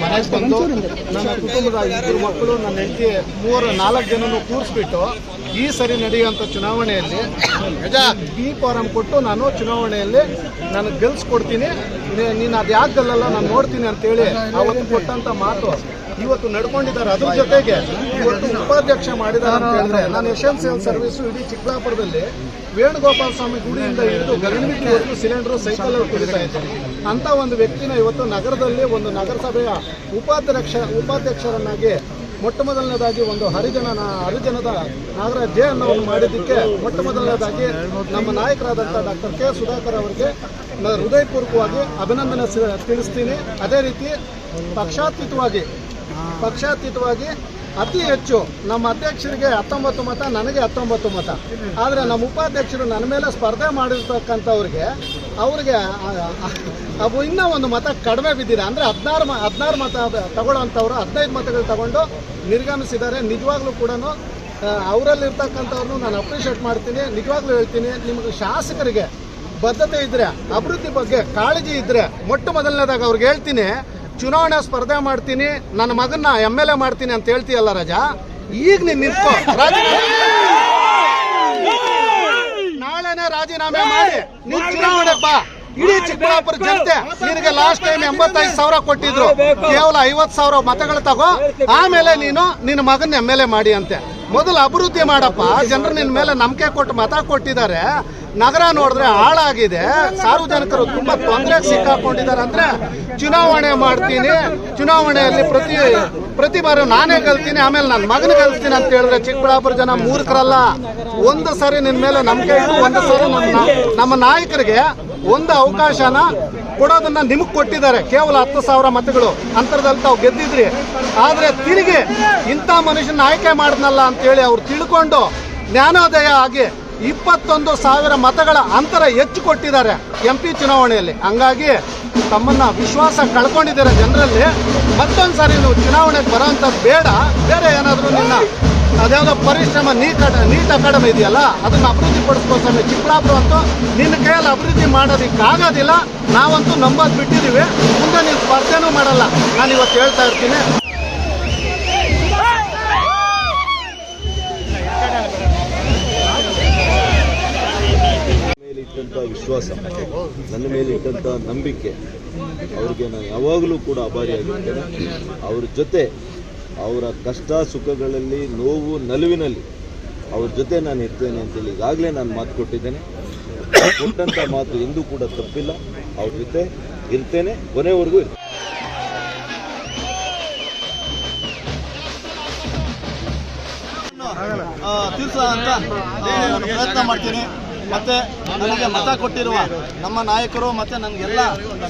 ಮನೆಗೆ ಬಂದು ನನ್ನ ಕುಟುಂಬದ ಇಬ್ಬರು ಮಕ್ಕಳು ನನ್ನ ಹೆಂಡತಿ ಮೂರು ನಾಲ್ಕು ಜನನು ಕೂರಿಸ್ಬಿಟ್ಟು ಈ ಸರಿ ನಡೆಯುವಂಥ ಚುನಾವಣೆಯಲ್ಲಿ ಬಿ ಫಾರಂ ಕೊಟ್ಟು ನಾನು ಚುನಾವಣೆಯಲ್ಲಿ ನಾನು ಗೆಲ್ಸ್ಕೊಡ್ತೀನಿ. ನೀನು ಅದು ಯಾಕೆ ಗೆಲ್ಲಲ್ಲ, ನಾನು ನೋಡ್ತೀನಿ ಅಂತೇಳಿ ಅವತ್ತು ಕೊಟ್ಟಂಥ ಮಾತು ಇವತ್ತು ನಡ್ಕೊಂಡಿದ್ದಾರೆ. ಅದ್ರ ಜೊತೆಗೆ ಇವತ್ತು ಉಪಾಧ್ಯಕ್ಷ ಮಾಡಿದ್ದಾರೆ ಅಂತ ಹೇಳಿದ್ರೆ, ನಾನು ಎಸೆನ್ಸಿಯಲ್ ಸರ್ವಿಸ್ ಇಡೀ ಚಿಕ್ಕಬಳ್ಳಾಪುರದಲ್ಲಿ ವೇಣುಗೋಪಾಲ ಸ್ವಾಮಿ ಗುಡಿಯಿಂದ ಹಿಡಿದು ಗಗನಮಿತಿವರೆಗೂ ಸಿಲಿಂಡರ್ ಸೈಕಲ್ ಕುಡಿತಾ ಇದ್ದಾರೆ ಅಂತ ಒಂದು ವ್ಯಕ್ತಿನ ಇವತ್ತು ನಗರದಲ್ಲಿ ಒಂದು ನಗರಸಭೆಯ ಉಪಾಧ್ಯಕ್ಷ, ಉಪಾಧ್ಯಕ್ಷರನ್ನಾಗಿ ಮೊಟ್ಟ ಮೊದಲನೇದಾಗಿ ಒಂದು ಹರಿಜನ ಹರಿಜನದ ನಾಗರಾಜ್ ಜೆ ಅನ್ನವನ್ನು ಮಾಡಿದ್ದಕ್ಕೆ ಮೊಟ್ಟ ಮೊದಲನೇದಾಗಿ ನಮ್ಮ ನಾಯಕರಾದಂಥ ಡಾಕ್ಟರ್ ಕೆ ಸುಧಾಕರ್ ಅವರಿಗೆ ಹೃದಯಪೂರ್ವಕವಾಗಿ ಅಭಿನಂದನೆ ತಿಳಿಸ್ತೀನಿ. ಅದೇ ರೀತಿ ಪಕ್ಷಾತೀತವಾಗಿ ಪಕ್ಷಾತೀತವಾಗಿ ಅತಿ ಹೆಚ್ಚು ನಮ್ಮ ಅಧ್ಯಕ್ಷರಿಗೆ ಹತ್ತೊಂಬತ್ತು ಮತ, ನನಗೆ ಹತ್ತೊಂಬತ್ತು ಮತ. ಆದರೆ ನಮ್ಮ ಉಪಾಧ್ಯಕ್ಷರು ನನ್ನ ಮೇಲೆ ಸ್ಪರ್ಧೆ ಮಾಡಿರ್ತಕ್ಕಂಥವ್ರಿಗೆ ಅವ್ರಿಗೆ ಅವು ಇನ್ನೂ ಒಂದು ಮತ ಕಡಿಮೆ ಬಿದ್ದಿದೆ. ಅಂದರೆ ಹದಿನಾರು ಮ ಹದಿನಾರು ಮತ ತಗೊಳ್ಳೋಂಥವ್ರು ಹದಿನೈದು ಮತಗಳು ತಗೊಂಡು ನಿರ್ಗಮಿಸಿದ್ದಾರೆ. ನಿಜವಾಗ್ಲೂ ಕೂಡ ಅವರಲ್ಲಿರ್ತಕ್ಕಂಥವ್ರನ್ನು ನಾನು ಅಪ್ರಿಷಿಯೇಟ್ ಮಾಡ್ತೀನಿ. ನಿಜವಾಗ್ಲೂ ಹೇಳ್ತೀನಿ ನಿಮಗೆ ಶಾಸಕರಿಗೆ ಬದ್ಧತೆ ಇದ್ರೆ ಅಭಿವೃದ್ಧಿ ಬಗ್ಗೆ ಕಾಳಜಿ ಇದ್ರೆ ಮೊಟ್ಟ ಮೊದಲನೇದಾಗ ಅವ್ರಿಗೆ ಹೇಳ್ತೀನಿ ಚುನಾವಣಾ ಸ್ಪರ್ಧೆ ಮಾಡ್ತೀನಿ ನನ್ನ ಮಗನ್ನ ಎಂ ಎಲ್ ಎ ಮಾಡ್ತೀನಿ ಅಂತ ಹೇಳ್ತೀಯಲ್ಲ ರಾಜಾ? ಈಗ ನೀನ್ ನಿಂತ್ಕೋ. ರಾಜೀನಾಮೆ ನಾಳೆನೇ ರಾಜೀನಾಮೆ ಮಾಡಿ. ಇಡೀ ಚಿಕ್ಕಬಳ್ಳಾಪುರ ಜನತೆ ನಿನಗೆ ಲಾಸ್ಟ್ ಟೈಮ್ ಎಂಬತ್ತೈದು ಸಾವಿರ ಕೊಟ್ಟಿದ್ರು. ಕೇವಲ ಐವತ್ ಸಾವಿರ ಮತಗಳು ತಗೋ. ಆಮೇಲೆ ನೀನು ನಿನ್ನ ಮಗನ ಎಂ ಎಲ್ ಎ ಮಾಡಿ ಅಂತೆ. ಮೊದಲು ಅಭಿವೃದ್ಧಿ ಮಾಡಪ್ಪ. ಜನರು ನಿನ್ನ ಮೇಲೆ ನಂಬಿಕೆ ಕೊಟ್ಟು ಮತ ಕೊಟ್ಟಿದ್ದಾರೆ. ನಗರ ನೋಡಿದ್ರೆ ಹಾಳಾಗಿದೆ. ಸಾರ್ವಜನಿಕರು ತುಂಬಾ ತೊಂದರೆ ಸಿಕ್ಕಾಕೊಂಡಿದ್ದಾರೆ. ಅಂದ್ರೆ ಚುನಾವಣೆ ಮಾಡ್ತೀನಿ. ಚುನಾವಣೆಯಲ್ಲಿ ಪ್ರತಿ ಪ್ರತಿ ಬಾರಿ ನಾನೇ ಗೆಲ್ತೀನಿ, ಆಮೇಲೆ ನನ್ನ ಮಗನ ಗೆಲ್ತೀನಿ ಅಂತ ಹೇಳಿದ್ರೆ ಚಿಕ್ಕಬಳ್ಳಾಪುರ ಜನ ಮೂರ್ಖರಲ್ಲ. ಒಂದು ಸಾರಿ ನಿನ್ನ ಮೇಲೆ ನಂಬಿಕೆ ಇಟ್ಟು, ಒಂದು ಸಾರಿ ನಮ್ಮ ನಮ್ಮ ನಾಯಕರಿಗೆ ಒಂದು ಅವಕಾಶನ ಕೊಡೋದನ್ನ ನಿಮಗೆ ಕೊಟ್ಟಿದ್ದಾರೆ. ಕೇವಲ ಹತ್ತು ಸಾವಿರ ಮತಗಳು. ಅಂತರದಲ್ಲಿ ತಾವು ಗೆದ್ದಿದ್ರಿ. ಆದ್ರೆ ತಿರುಗಿ ಇಂಥ ಮನುಷ್ಯನ ಆಯ್ಕೆ ಮಾಡಿದ್ನಲ್ಲ ಅಂತೇಳಿ ಅವ್ರು ತಿಳ್ಕೊಂಡು ಜ್ಞಾನೋದಯ ಆಗಿ ಇಪ್ಪತ್ತೊಂದು ಸಾವಿರ ಮತಗಳ ಅಂತರ ಹೆಚ್ಚು ಕೊಟ್ಟಿದ್ದಾರೆ ಎಂ ಪಿ ಚುನಾವಣೆಯಲ್ಲಿ. ಹಂಗಾಗಿ ತಮ್ಮನ್ನ ವಿಶ್ವಾಸ ಕಳ್ಕೊಂಡಿದ್ದಾರೆ ಜನರಲ್ಲಿ. ಮತ್ತೊಂದು ಸಾರಿ ನೀವು ಚುನಾವಣೆಗೆ ಬರೋಂಥದ್ದು ಬೇಡ. ಬೇರೆ ಏನಾದರೂ ನಿನ್ನ ಅದ್ಯಾವುದೋ ಪರಿಶ್ರಮ ನೀಟ್ ನೀಟ್ ಅಕಾಡೆಮಿ ಇದೆಯಲ್ಲ, ಅದನ್ನ ಅಭಿವೃದ್ಧಿ ಪಡಿಸ್ಕೋಸ್ಕರ ಚಿಕ್ಕಬಳ್ಳಾಪುರ ಅಂತೂ ನಿನ್ನ ಕೈಯಲ್ಲಿ ಅಭಿವೃದ್ಧಿ ಮಾಡೋದಕ್ಕಾಗೋದಿಲ್ಲ ನಾವಂತೂ ನಂಬೋದು ಬಿಟ್ಟಿದ್ದೀವಿ. ಮುಂದೆ ನೀವು ಸ್ಪರ್ಧೆನೂ ಮಾಡಲ್ಲ. ನಾನು ಇವತ್ತು ಹೇಳ್ತಾ ಇರ್ತೀನಿ. ವಿಶ್ವಾಸ ನನ್ನ ಮೇಲೆ ಇಟ್ಟಂಥ ನಂಬಿಕೆ ಅವರಿಗೆ ನಾನು ಯಾವಾಗಲೂ ಕೂಡ ಆಭಾರಿಯಾಗಿರ್ತೇನೆ ಅವ್ರ ಜೊತೆ ಅವರ ಕಷ್ಟ ಸುಖಗಳಲ್ಲಿ, ನೋವು ನಲುವಿನಲ್ಲಿ ಅವ್ರ ಜೊತೆ ನಾನು ಇರ್ತೇನೆ ಅಂತೇಳಿ ಈಗಾಗಲೇ ನಾನು ಮಾತು ಕೊಟ್ಟಿದ್ದೇನೆ. ಕೊಟ್ಟಂಥ ಮಾತು ಎಂದೂ ಕೂಡ ತಪ್ಪಿಲ್ಲ. ಅವ್ರ ಜೊತೆ ಇರ್ತೇನೆ, ಕೊನೆವರೆಗೂ ಇರ್ತೇನೆ. ಅಂತ ಪ್ರಯತ್ನ ಮಾಡ್ತೀನಿ. ಮತ್ತೆ ನನಗೆ ಮತ ಕೊಟ್ಟಿರುವ ನಮ್ಮ ನಾಯಕರು ಮತ್ತೆ ನನಗೆಲ್ಲ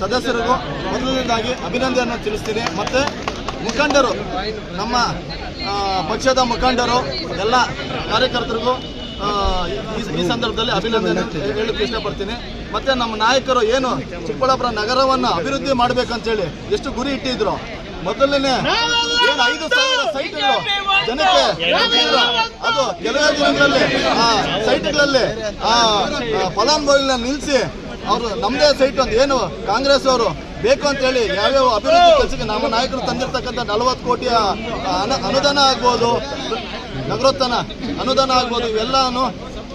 ಸದಸ್ಯರಿಗೂ ಮೊದಲನೇದಾಗಿ ಅಭಿನಂದನೆಯನ್ನು ತಿಳಿಸ್ತೀನಿ. ಮತ್ತೆ ಮುಖಂಡರು, ನಮ್ಮ ಪಕ್ಷದ ಮುಖಂಡರು, ಎಲ್ಲ ಕಾರ್ಯಕರ್ತರಿಗೂ ಈ ಸಂದರ್ಭದಲ್ಲಿ ಅಭಿನಂದನೆ ಹೇಳಕ್ಕೆ ಇಷ್ಟಪಡ್ತೀನಿ. ಮತ್ತೆ ನಮ್ಮ ನಾಯಕರು ಏನು ಚಿಕ್ಕಬಳ್ಳಾಪುರ ನಗರವನ್ನು ಅಭಿವೃದ್ಧಿ ಮಾಡಬೇಕಂತೇಳಿ ಎಷ್ಟು ಗುರಿ ಇಟ್ಟಿದ್ರು? ಮೊದಲನೇ ಏನು ಐದು ಸಾವಿರ ಸೈಟ್ಗಳು? ಜನಕ್ಕೆ ಅದು ಕೆಲವೇ ದಿನಗಳಲ್ಲಿ ಆ ಸೈಟ್ಗಳಲ್ಲಿ ಆ ಫಲಾನುಭವಿಗಳನ್ನ ನಿಲ್ಲಿಸಿ ಅವರು ನಮ್ಮದೇ ಸೈಟ್ ಒಂದು ಏನು ಕಾಂಗ್ರೆಸ್ ಅವರು ಬೇಕು ಅಂತೇಳಿ ಯಾವ್ಯಾವ ಅಭಿವೃದ್ಧಿ ಕೆಲಸಕ್ಕೆ ನಮ್ಮ ನಾಯಕರು ತಂದಿರ್ತಕ್ಕಂಥ ನಲವತ್ತು ಕೋಟಿಯ ಅನು- ಅನುದಾನ ಆಗ್ಬೋದು ನಗರೋತ್ಥಾನ ಅನುದಾನ ಆಗ್ಬೋದು ಇವೆಲ್ಲಾನು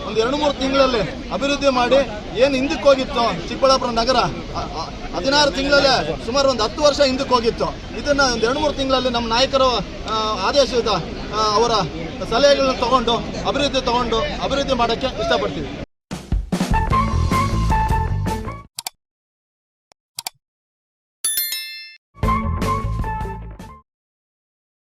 ಒಂದು ಎರಡು ಮೂರು ತಿಂಗಳಲ್ಲಿ ಅಭಿವೃದ್ಧಿ ಮಾಡಿ ಏನು ಹಿಂದಕ್ಕೆ ಹೋಗಿತ್ತು? ಚಿಕ್ಕಬಳ್ಳಾಪುರ ನಗರ? ಹದಿನಾರು ತಿಂಗಳಲ್ಲೇ ಸುಮಾರು ಒಂದು ಹತ್ತು ವರ್ಷ ಹಿಂದಕ್ಕೆ ಹೋಗಿತ್ತು. ಇದನ್ನ ಒಂದು ಎರಡು ಮೂರು ತಿಂಗಳಲ್ಲಿ ನಮ್ಮ ನಾಯಕರು ಆದೇಶದ ಅವರ ಸಲಹೆಗಳನ್ನ ತಗೊಂಡು, ಅಭಿವೃದ್ಧಿ ತಗೊಂಡು, ಅಭಿವೃದ್ಧಿ ಮಾಡೋಕ್ಕೆ ಇಷ್ಟಪಡ್ತೀವಿ.